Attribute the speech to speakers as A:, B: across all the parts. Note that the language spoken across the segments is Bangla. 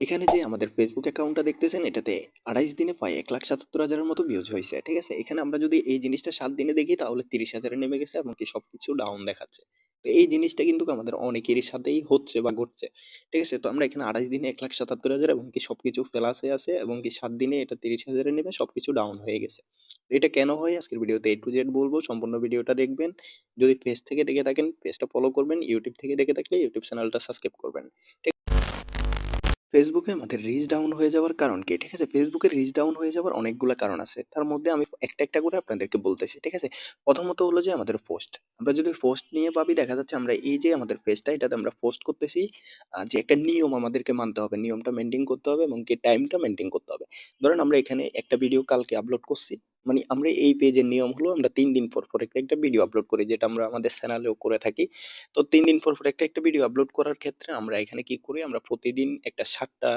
A: এখানে যে আমাদের ফেসবুক অ্যাকাউন্টটা দেখতেছেন এটাতে আড়াইশ দিনে প্রায় ১,৭৭,০০০ মতো ভিউজ হয়েছে ঠিক আছে? এখানে আমরা যদি এই জিনিসটা সাত দিনে দেখি তাহলে তিরিশ হাজারে নেমে গেছে এবং কি সবকিছু ডাউন দেখাচ্ছে। তো এই জিনিসটা কিন্তু আমাদের অনেকেরই সাথেই হচ্ছে বা ঘটছে। ঠিক আছে? তো আমরা এখানে আড়াইশ দিনে ১,৭৭,০০০ এবং কি সবকিছু প্লাসে আছে এবং কি সাত দিনে এটা তিরিশ হাজারে নেমে সবকিছু ডাউন হয়ে গেছে। এটা কেন হয় আজকের ভিডিওতে A টু জেড বলব। সম্পূর্ণ ভিডিওটা দেখবেন। যদি পেজ থেকে দেখে থাকেন পেজটা ফলো করবেন। ইউটিউব থেকে দেখে থাকলে YouTube চ্যানেলটা সাবস্ক্রাইব করবেন। ফেসবুকে আমাদের রিচ ডাউন হয়ে যাওয়ার কারণ কি? ঠিক আছে? ফেসবুকের রিচ ডাউন হয়ে যাওয়ার অনেকগুলা কারণ আছে। তার মধ্যে আমি একটা, একটা করে আপনাদেরকে বলতেছি। ঠিক আছে? প্রথমত হলো যে আমাদের পোস্ট। আমরা যদি পোস্ট নিয়ে ভাবি দেখা যাচ্ছে আমরা এই যে আমাদের পেজটা এটাতে আমরা পোস্ট করতেছি যে একটা নিয়ম আমাদেরকে মানতে হবে। নিয়মটা মেইনটেইন করতে হবে এবং কি টাইমটা মেইনটেইন করতে হবে। ধরেন আমরা এখানে একটা ভিডিও কালকে আপলোড করছি। মানে আমরা এই পেজের নিয়ম হলো আমরা তিন দিন পর, পর একটা, একটা ভিডিও আপলোড করি যেটা আমরা আমাদের চ্যানেলেও করে থাকি। তো তিন দিন পর, পর একটা, একটা ভিডিও আপলোড করার ক্ষেত্রে আমরা এখানে কি করি আমরা প্রতিদিন একটা সাতটা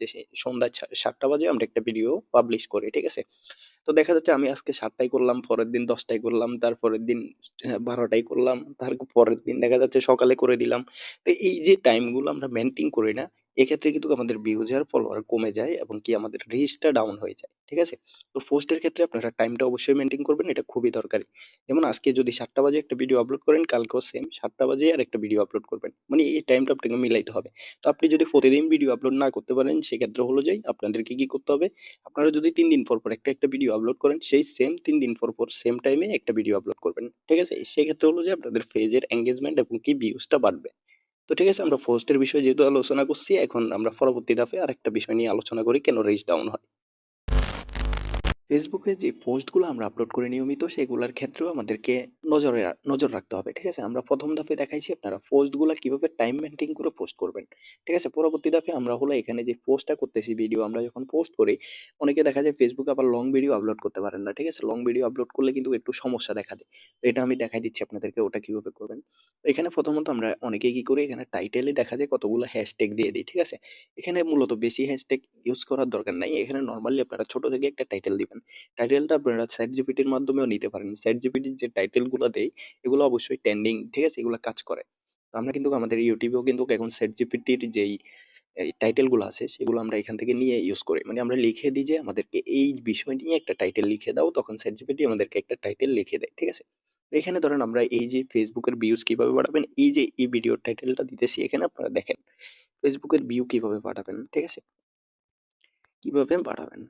A: যে সন্ধ্যা ৭ বাজে আমরা একটা ভিডিও পাবলিশ করি। ঠিক আছে? তো দেখা যাচ্ছে আমি আজকে ৭ টায় করলাম, পরের দিন দশটায় করলাম, তারপরের দিন হ্যাঁ ১২ টায় করলাম, তার পরের দিন দেখা যাচ্ছে সকালে করে দিলাম। তো এই যে টাইমগুলো আমরা মেইনটেইন করি না, এক্ষেত্রে কিন্তু আমাদের ভিউজ আর ফলোয়ার কমে যায় এবং কি আমাদের রিচটা ডাউন হয়ে যায়। ঠিক আছে? তো পোস্টের ক্ষেত্রে আপনারা টাইমটা অবশ্যই মেইনটেইন করবেন। এটা খুবই দরকারি। যেমন আজকে যদি সাতটা বাজে একটা ভিডিও আপলোড করেন, কালকেও সেম সাতটা বাজে আর একটা ভিডিও আপলোড করবেন। মানে এই টাইমটা আপনাকে মিলাইতে হবে। তো আপনি যদি প্রতিদিন ভিডিও আপলোড না করতে পারেন সেক্ষেত্রে হলো যে আপনাদেরকে কি করতে হবে? আপনারা যদি তিন দিন পর, পর একটা, একটা ভিডিও আপলোড করেন সেই সেম তিন দিন পর, পর সেম টাইমে একটা ভিডিও আপলোড করবেন। ঠিক আছে? সেক্ষেত্রে হলো যে আপনাদের পেজের এনগেজমেন্ট এবং কি ভিউজটা বাড়বে। তো ঠিক আছে, আমরা পোস্টের বিষয়ে যেহেতু আলোচনা করছি, এখন আমরা পরবর্তী ধাপে আরেকটা বিষয় নিয়ে আলোচনা করি, কেন রেজ ডাউন হয়। ফেসবুকে যে পোস্টগুলো আমরা আপলোড করি নিয়মিত, সেগুলোর ক্ষেত্রেও আমাদেরকে নজরে নজর রাখতে হবে। ঠিক আছে? আমরা প্রথম ধাপে দেখাইছি আপনারা পোস্টগুলা কীভাবে টাইম মেইনটেইন করে পোস্ট করবেন। ঠিক আছে? পরবর্তী ধাপে আমরা হলো এখানে যে পোস্টটা করতেছি ভিডিও আমরা যখন পোস্ট করি, অনেকে দেখা যায় ফেসবুকে আবার লং ভিডিও আপলোড করতে পারেন না। ঠিক আছে? লং ভিডিও আপলোড করলে কিন্তু একটু সমস্যা দেখা দেয়। এটা আমি দেখাই দিচ্ছি আপনাদেরকে, ওটা কীভাবে করবেন। এখানে প্রথমত আমরা অনেকেই কি করি, এখানে টাইটেলে দেখা যায়, কতগুলো হ্যাশট্যাগ দিয়ে দেই। ঠিক আছে? এখানে মূলত বেশি হ্যাশট্যাগ ইউজ করার দরকার নাই। এখানে নরমালি আপনারা ছোট থেকে একটা টাইটেল দিবেন। টাইটেলটা আপনারা ChatGPT এর মাধ্যমেও নিতে পারেন। ChatGPT যে টাইটেলগুলা দেয় এগুলো অবশ্যই ট্রেন্ডিং, ঠিক আছে? এগুলা কাজ করে। তো আমরা কিন্তু আমাদের এও কিন্তু এখন ChatGPT র যেই এই টাইটেল আছে সেগুলো আমরা এখান থেকে নিয়ে ইউজ করি। মানে আমরা লিখে দিই যে আমাদেরকে এই বিষয় নিয়ে একটা টাইটেল লিখে দাও তখন ChatGPT আমাদেরকে একটা টাইটেল লিখে দেয়। ঠিক আছে? এখানে ধরেন আমরা এই যে এর ভিউজ কীভাবে বাড়াবেন এই যে এই ভিডিওর টাইটেলটা দিতেছি এখানে আপনারা দেখেন। এর ভিউ কীভাবে বাড়াবেন, ঠিক আছে? কীভাবে বাড়াবেন?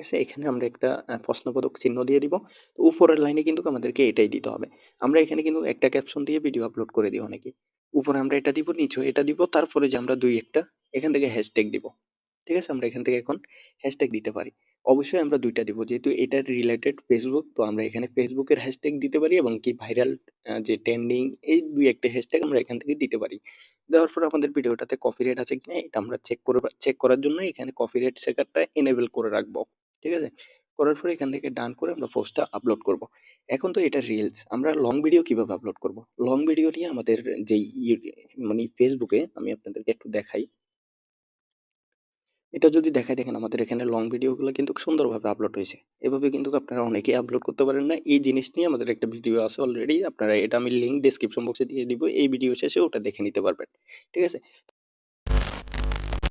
A: ঠিক আছে? এখানে আমরা একটা প্রশ্নবোধক চিহ্ন দিয়ে দিব। তো উপরের লাইনে কিন্তু আমাদেরকে এটাই দিতে হবে। আমরা এখানে কিন্তু একটা ক্যাপশন দিয়ে ভিডিও আপলোড করে দিই অনেকেই। উপরে আমরা এটা দিব, নিচেও এটা দিব। তারপরে যে আমরা দুই একটা এখান থেকে হ্যাশট্যাগ দিব। ঠিক আছে? আমরা এখান থেকে এখন হ্যাশট্যাগ দিতে পারি। অবশ্যই আমরা ২ টা দিব। যেহেতু এটা রিলেটেড ফেসবুক তো আমরা এখানে এর হ্যাশট্যাগ দিতে পারি এবং কি ভাইরাল যে ট্রেন্ডিং এই ২ ১ টা হ্যাশট্যাগ আমরা এখান থেকে দিতে পারি। দেওয়ার পর আমাদের ভিডিওটাতে কপিরাইট আছে কিনা এটা আমরা চেক করে চেক করার জন্য এখানে কপিরাইট চেকারটা এনেবল করে রাখব। ঠিক আছে? করার পরে এখান থেকে ডান করে আমরা পোস্টটা আপলোড করব। এখন তো এটা রিলস। আমরা লং ভিডিও কীভাবে আপলোড করব? লং ভিডিও নিয়ে আমাদের যেই মানে এ আমি আপনাদেরকে একটু দেখাই। এটা যদি দেখাই, দেখেন আমাদের এখানে লং ভিডিও গুলো কিন্তু সুন্দরভাবে আপলোড হয়েছে। এভাবে কিন্তু আপনারা অনেকেই আপলোড করতে পারেন না। এই জিনিস নিয়ে আমাদের একটা ভিডিও আছে অলরেডি। আপনারা এটা আমি লিংক ডেসক্রিপশন বক্সে দিয়ে দিব। এই ভিডিও শেষে ওটা দেখে নিতে পারবেন। ঠিক আছে?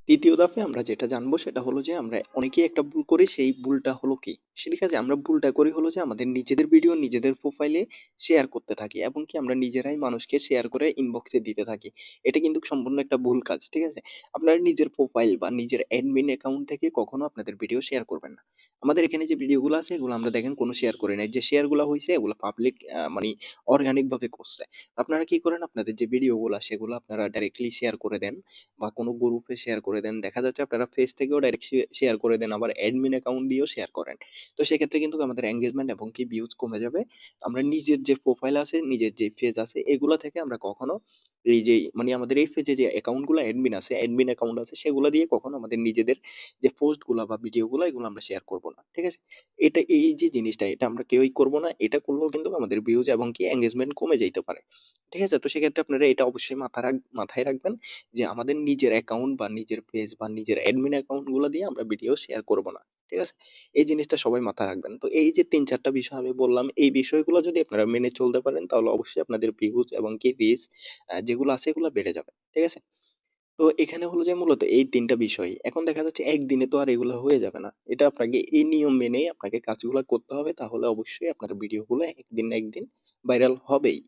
A: ৩য় ধাপে আমরা যেটা জানব সেটা হলো যে আমরা অনেকেই একটা ভুল করি, সেই ভুলটা হলো কি? ঠিক আছে? আমরা ভুলটা করি হলো যে আমাদের নিজেদের ভিডিও নিজেদের প্রোফাইলে শেয়ার করতে থাকি এবং কি আমরা নিজেরাই মানুষকে শেয়ার করে ইনবক্সে দিতে থাকি। এটা কিন্তু সম্পূর্ণ একটা ভুল কাজ। ঠিক আছে? আপনারা নিজের প্রোফাইল বা নিজের অ্যাডমিন অ্যাকাউন্ট থেকে কখনো আপনাদের ভিডিও শেয়ার করবেন না। আমাদের এখানে যে ভিডিওগুলো আছে, এগুলো আমরা দেখেন কোনো শেয়ার করি নাই। যে শেয়ারগুলা হইছে, এগুলো পাবলিক মানি অর্গানিক ভাবে করছে। আপনারা কি করেন, আপনাদের যে ভিডিওগুলা সেগুলো আপনারা ডাইরেক্টলি শেয়ার করে দেন বা কোনো গ্রুপে শেয়ার করে দেন। দেখা যাচ্ছে আপনারা ফেস থেকেও ডাইরেক্ট শেয়ার করে দেন আবার অ্যাডমিন অ্যাকাউন্ট দিয়েও শেয়ার করেন। তো সেক্ষেত্রে কিন্তু আমাদের এনগেজমেন্ট এবং কি ভিউজ কমে যাবে। আমরা নিজের যে প্রোফাইল আছে, নিজের যে পেজ আছে এগুলা থেকে আমরা কখনো এই যে মানে আমাদের এই পেজে যে অ্যাকাউন্টগুলা অ্যাডমিন আছে, অ্যাডমিন অ্যাকাউন্ট আছে সেগুলা দিয়ে কখনো আমাদের নিজেদের যে পোস্টগুলা বা ভিডিও গুলা এগুলো আমরা শেয়ার করব না। ঠিক আছে? এটা এই যে জিনিসটা এটা আমরা কেউই করব না। এটা করলেও কিন্তু আমাদের ভিউজ এবং কি এনগেজমেন্ট কমে যাইতে পারে। ঠিক আছে? তো সেক্ষেত্রে আপনারা এটা অবশ্যই মাথা রাখ মাথায় রাখবেন যে আমাদের নিজের অ্যাকাউন্ট বা নিজের পেজ বা নিজের অ্যাডমিন অ্যাকাউন্টগুলো দিয়ে আমরা ভিডিও শেয়ার করব না। ঠিক আছে? এই জিনিসটা সবাই মাথায় রাখবেন। তো এই যে তিন চারটা বিষয় আমি বললাম, এই বিষয়গুলো যদি আপনারা মেনে চলতে পারেন, তাহলে অবশ্যই আপনাদের ভিউজ এবং কি যেগুলো আছে এগুলো বেড়ে যাবে। ঠিক আছে? তো এখানে হলো যে মূলত এই তিনটা বিষয়। এখন দেখা যাচ্ছে একদিনে তো আর এগুলা হয়ে যাবে না। এটা আপনাকে এই নিয়ম মেনেই আপনাকে কাজগুলো করতে হবে। তাহলে অবশ্যই আপনার ভিডিওগুলো একদিন না একদিন ভাইরাল হবেই।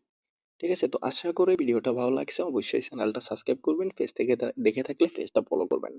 A: ঠিক আছে? তো আশা করি ভিডিওটা ভালো লাগছে। অবশ্যই চ্যানেলটা সাবস্ক্রাইব করবেন। পেজ থেকে দেখে থাকলে পেজটা ফলো করবেন।